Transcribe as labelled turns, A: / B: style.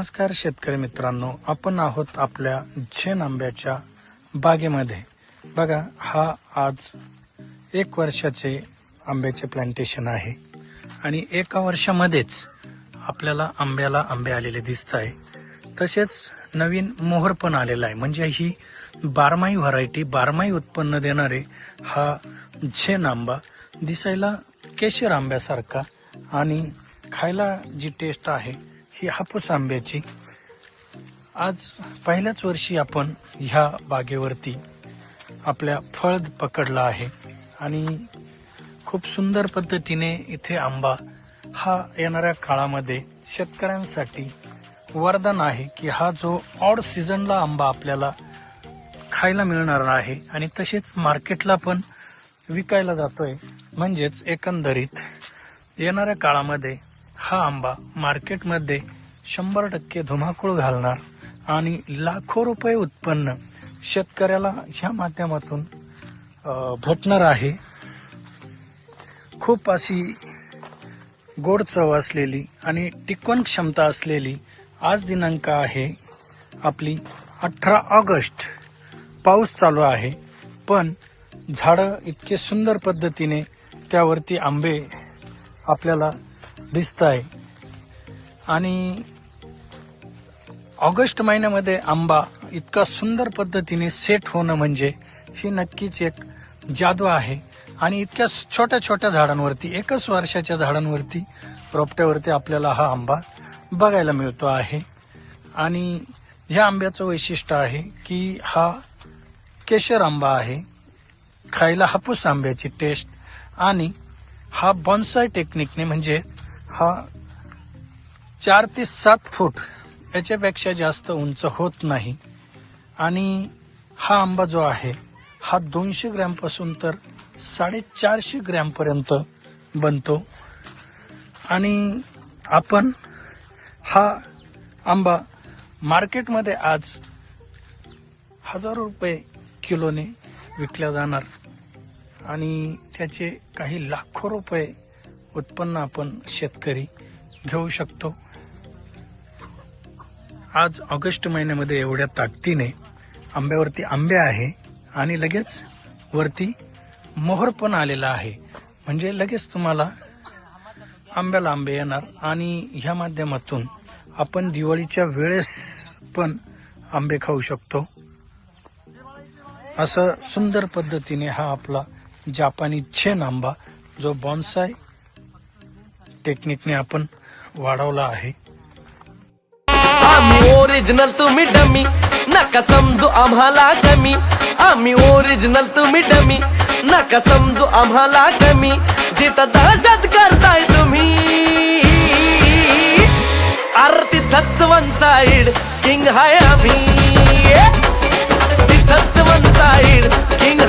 A: नमस्कार शेतकरी मित्रांनो आपण आहोत आपल्या झेन आंब्याच्या बागेमध्ये. बघा हा आज एक वर्षाचे आंब्याचे प्लांटेशन आहे. आणि एका वर्षामध्येच आपल्याला आंब्याला आंबे आलेले दिसत आहे. तसेच नवीन मोहर पण आलेला आहे. म्हणजे ही बारमाही व्हरायटी बारमाही उत्पन्न देणारे हा झेन आंबा दिसायला केशर आंब्यासारखा आणि खायला जी टेस्ट आहे ही हापूस आंब्याची. आज पहिल्याच वर्षी आपण ह्या बागेवरती आपल्या फळ पकडला आहे आणि खूप सुंदर पद्धतीने इथे आंबा हा येणाऱ्या काळामध्ये शेतकऱ्यांसाठी वरदान आहे की हा जो ऑड सीझनला आंबा आपल्याला खायला मिळणार आहे आणि तसेच मार्केटला पण विकायला जातोय. म्हणजेच एकंदरीत येणाऱ्या काळामध्ये हा आंबा मार्केटमध्ये शंभर टक्के धुमाकूळ घालणार आणि लाखो रुपये उत्पन्न शेतकऱ्याला ह्या माध्यमातून भेटणार आहे. खूप अशी गोड चव असलेली आणि टिकवण क्षमता असलेली आज दिनांक आहे आपली अठरा ऑगस्ट. पाऊस चालू आहे पण झाडं इतके सुंदर पद्धतीने त्यावरती आंबे आपल्याला दिसत आहे आणि ऑगस्ट महिन्यामध्ये आंबा इतका सुंदर पद्धतीने सेट होणं म्हणजे ही नक्कीच एक जादू आहे. आणि इतक्या छोट्या छोट्या झाडांवरती एकच वर्षाच्या झाडांवरती रोपट्यावरती आपल्याला हा आंबा बघायला मिळतो आहे. आणि ह्या आंब्याचं वैशिष्ट्य आहे की हा केशर आंबा आहे. खायला हापूस आंब्याची टेस्ट आणि हा बॉन्साय टेक्निकने म्हणजे हा चार ते सात फूट याच्यापेक्षा जास्त उंच होत नाही. आणि हा आंबा जो आहे हा दोनशे ग्रॅमपासून तर साडेचारशे ग्रॅमपर्यंत बनतो. आणि आपण हा आंबा मार्केटमध्ये आज हजारो रुपये किलोने विकल्या जाणार. आणि त्याचे काही लाखो रुपये उत्पन्न आपण शेतकरी घेऊ शकतो. आज ऑगस्ट महिन्यामध्ये एवढ्या ताकदीने आंब्यावरती आंबे आहे आणि लगेच वरती मोहर पण आलेला आहे. म्हणजे लगेच तुम्हाला आंब्याला आंबे येणार आणि ह्या माध्यमातून आपण दिवाळीच्या वेळेस पण आंबे खाऊ शकतो. असं सुंदर पद्धतीने हा आपला जापानी छेन आंबा जो बॉन्साय टेक्निकने आपण वाढवला आहे.
B: आम्ही ओरिजिनल तुम्ही डमी नका समजू आम्हाला कमी. आम्ही ओरिजिनल तुम्ही डमी नका समजू आम्हाला कमी. जिथं दहशत करताय तुम्ही. आरती तिथंच वन साईड किंग हाय आम्ही. तिथंच वन साइड किंग